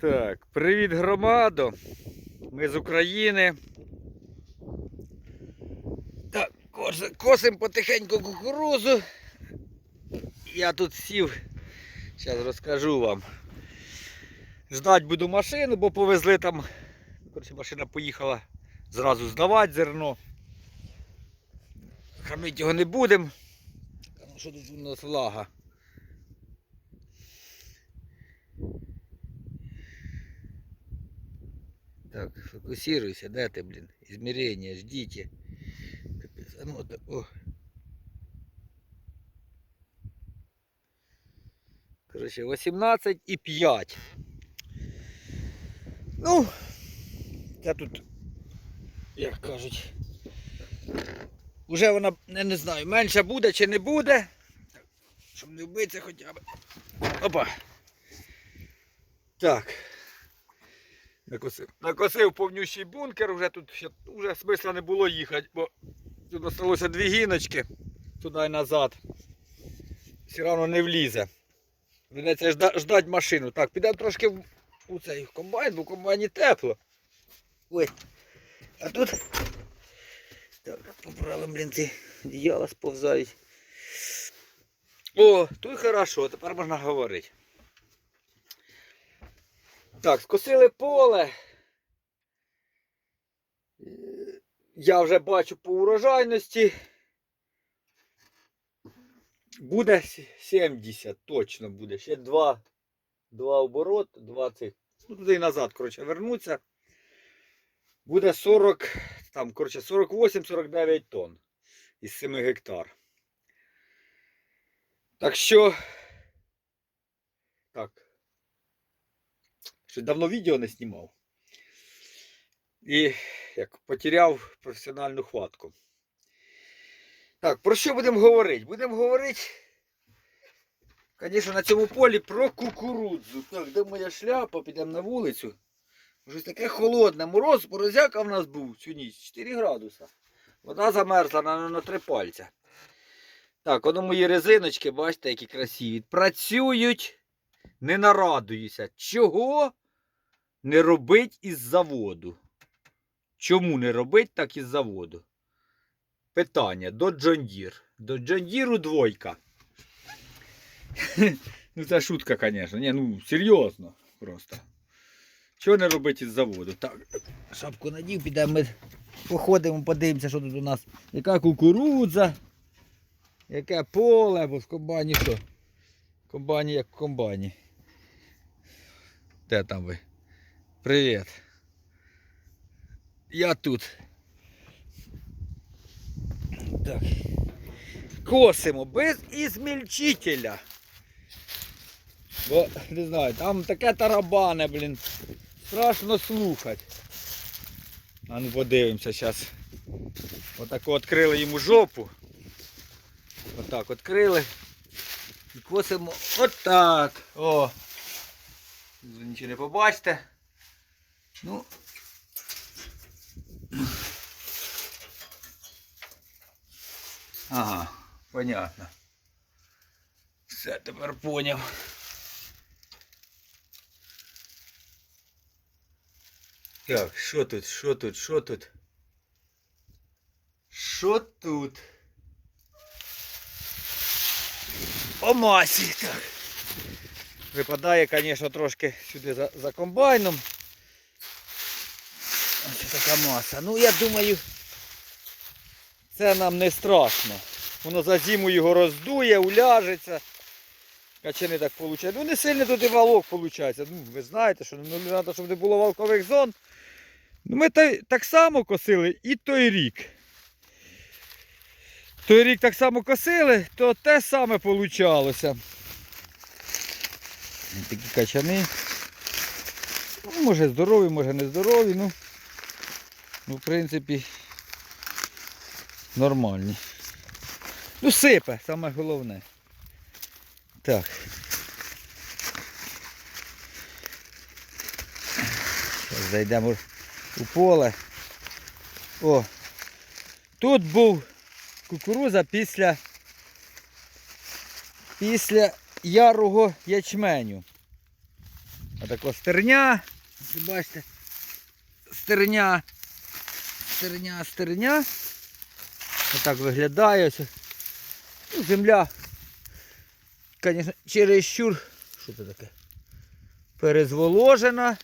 Так, привіт громадо. Ми з України. Так, кос- косим потихеньку кукурузу. Я тут сів. Зараз розкажу вам. Ждать буду машину, бо повезли там. Коротше, машина поїхала зразу здавати зерно. Хамить його не будемо. Тому що тут у нас влага. Так, фокусируйся, да ты, блин, измерения, ждите. Капец, а ну, так, о. Короче, 18 і 5. Ну, я тут, як кажуть, уже вона, я не знаю, менше буде чи не буде. Щоб не вбитися хоча б. Опа. Так. Накосив. Накосив повнющий бункер, вже тут ще, вже смисла не було їхати, бо тут залишилося дві гіночки туди і назад. Все одно не влізе. Придеться жда, ждать машину. Так, підемо трошки в, у цей комбайн, бо в комбайні тепло. Ой. А тут. Так, поправимо, блін, ці одіяла сповзають. О, тут хорошо, тепер можна говорити. Так, скосили поле. Я вже бачу по урожайності. Буде 70, точно буде. Ще два, два обороти, два цих. Ну, туди і назад, коротше, вернуться. Буде 40, там, коротше, 48-49 тонн із 7 гектар. Так що. Так. Що давно відео не знімав. І як потеряв професіональну хватку. Так, про що будемо говорити? Будемо говорити, звісно, на цьому полі про кукурудзу. Так, де моя шляпа, підемо на вулицю. Щось таке холодне. Мороз, морозяка в нас був цю ніч, 4 градуса. Вода замерзла на, на 3 пальця. Так, воно мої резиночки, бачите, які красиві. Працюють, не нарадуюся. Чого не робить із заводу? Чому не робить так із заводу? Питання до Джондір. До Джондіру двойка. ну це шутка, звісно. Ні, ну серйозно просто. Чого не робить із заводу? Так, шапку надів, підемо ми походимо, подивимося, що тут у нас. Яка кукурудза, яке поле, бо в комбайні що? В комбайні як в комбайні. Де там ви? Привіт. Я тут. Так. Косимо без ізмільчителя. Бо, не знаю, там таке тарабане, блін. Страшно слухати. А ну подивимося зараз. Отако відкрили йому жопу. Отак відкрили. І косимо отак. О! Нічого не побачите. Ну. Ага, понятно. Все, тепер поняв. Так, що тут, що тут, що тут? Що тут? По масі, так. Випадає, звісно, трошки сюди за, за комбайном. Ось така маса. Ну, я думаю, це нам не страшно. Воно за зиму його роздує, уляжеться. Не так виходить? Ну не сильно тут і валок виходить. Ну, ви знаєте, що ну, треба, щоб не було валкових зон. Ну, ми та- так само косили і той рік. Той рік так само косили, то те саме получалося. Такі качани. Ну, може здорові, може не здорові, ну, ну в принципі нормальні. Ну сипе, саме головне. Так. Зараз зайдемо у поле. О! Тут був кукуруза після після ярого ячменю. Отако стерня. Бачите. Стерня. Стерня, стерня. Отак виглядає. Ну, земля. Звісно, чересчур. Що це таке? Перезволожена.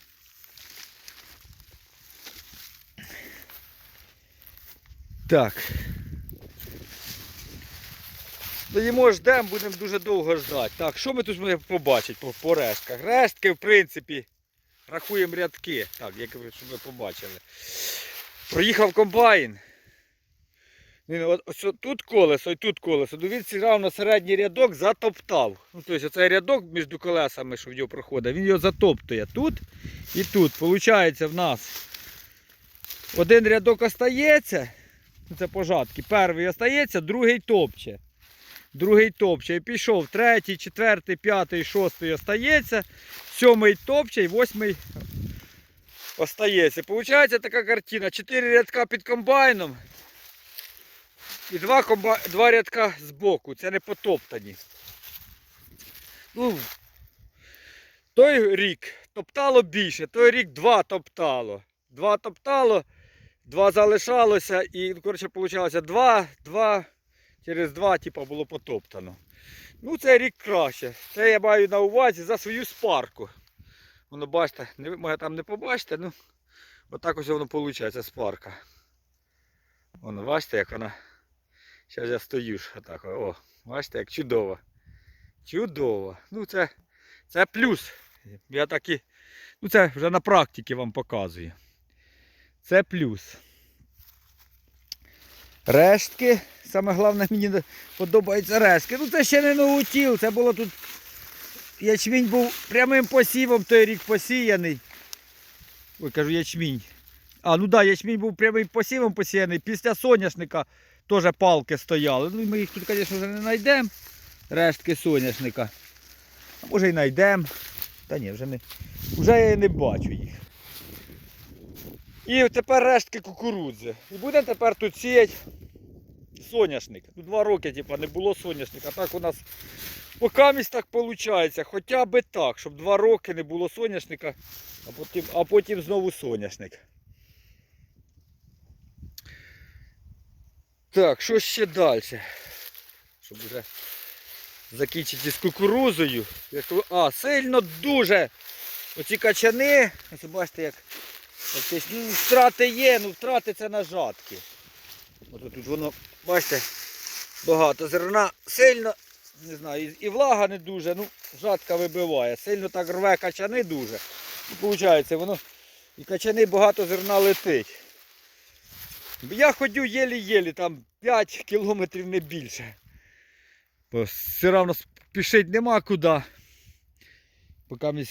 Так. Стоїмо, ждемо, будемо дуже довго ждати. Так, що ми тут можемо побачити по, по рештках? Рештки, в принципі, рахуємо рядки. Так, як ви, щоб ви побачили. Проїхав комбайн. От, ось тут колесо і тут колесо. Ну, Він равно середній рядок затоптав. Ну, тобто оцей рядок між колесами, що в нього проходить, він його затоптує тут і тут. Получається в нас один рядок остається. Ну, Це пожатки. Перший остається, другий топче. Другий топче. І пішов третій, четвертий, п'ятий, шостий остається, сьомий топче і восьмий остається. Получається така картина. Чотири рядка під комбайном. І два, комба... два рядка збоку. Це не потоптані. Ну, той рік топтало більше, той рік два топтало. Два топтало, два залишалося і, коротше, вийшло два, два, через два, типу, було потоптано. Ну, цей рік краще. Це я маю на увазі за свою спарку. Воно бачите, не, може там не побачите, ну отак ось воно виходить, спарка. Воно, бачите, як вона. Зараз я стою ж отак. О, бачите, як чудово. Чудово. Ну це, це плюс. Я так і, ну це вже на практиці вам показую. Це плюс. Рештки. Саме головне мені подобаються рештки. Ну це ще не наутіл, це було тут. Ячмінь був прямим посівом той рік посіяний. Ой, кажу ячмінь. А, ну так, да, ячмінь був прямим посівом посіяний. Після соняшника теж палки стояли. Ну ми їх тут, звісно, вже не знайдемо. Рештки соняшника. А може і знайдемо. Та ні, вже не. Вже я не бачу їх. І тепер рештки кукурудзи. І будемо тепер тут сіяти соняшник. Ну, два роки типу, не було соняшника. Так у нас покамість так виходить. Хоча би так, щоб два роки не було соняшника, а потім, а потім знову соняшник. Так, що ще далі? Щоб вже закінчити з кукурузою. А, сильно дуже. Оці качани, ось бачите, як фактично, ну, втрати є, ну втрати це на жатки. От тут воно, бачите, багато зерна сильно, не знаю, і, влага не дуже, ну, жатка вибиває. Сильно так рве качани дуже. І виходить, воно і качани багато зерна летить. Я ходю єлі-єлі, там 5 кілометрів не більше. Бо все одно спішити нема куди. Поки ми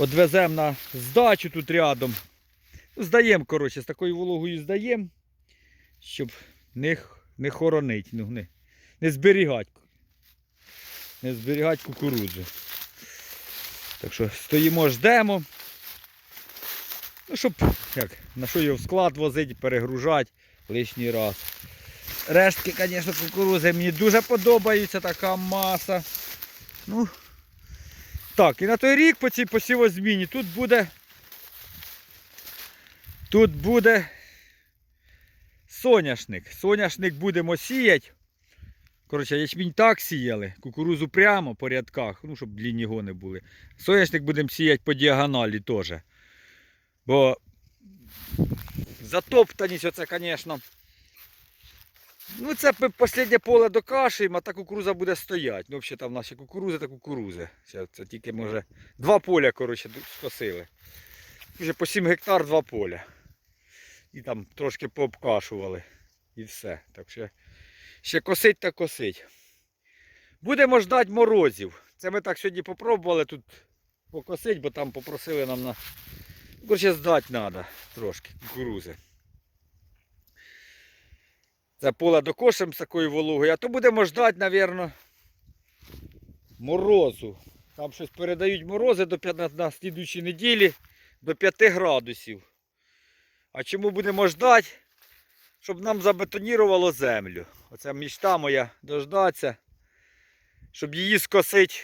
відвеземо на здачу тут рядом. Ну, Здаємо, коротше, з такою вологою здаємо, щоб не, не хоронить, ну, не, не зберігати. Не зберігати кукурудзу. Так що стоїмо, ждемо. Ну, щоб як, на що його в склад возити, перегружати лишній раз. Рештки, звісно, кукурузи мені дуже подобаються, така маса. Ну, так, і на той рік по цій посівозміні тут буде. Тут буде соняшник. Соняшник будемо сіяти. Коротше, ячмінь так сіяли, кукурузу прямо по рядках, ну, щоб длінні гони були. Соняшник будемо сіяти по діагоналі теж. Бо затоптаність оце, звісно. Ну це останнє поле докашуємо, а та кукуруза буде стояти. Ну, взагалі там наші кукурузи та кукурузи. Це, це тільки може два поля, коротше, скосили. Вже по 7 гектар два поля. І там трошки пообкашували. І все. Так що ще косить та косить. Будемо ждати морозів. Це ми так сьогодні попробували тут покосити, бо там попросили нам на. Коротше, здати треба трошки кукурузи. Це поле докошемо з такою вологою, а то будемо ждати, мабуть, морозу. Там щось передають морози до 5, на, слідуючій неділі до 5 градусів. А чому будемо ждати? Щоб нам забетонірувало землю. Оце мічта моя дождатися, щоб її скосити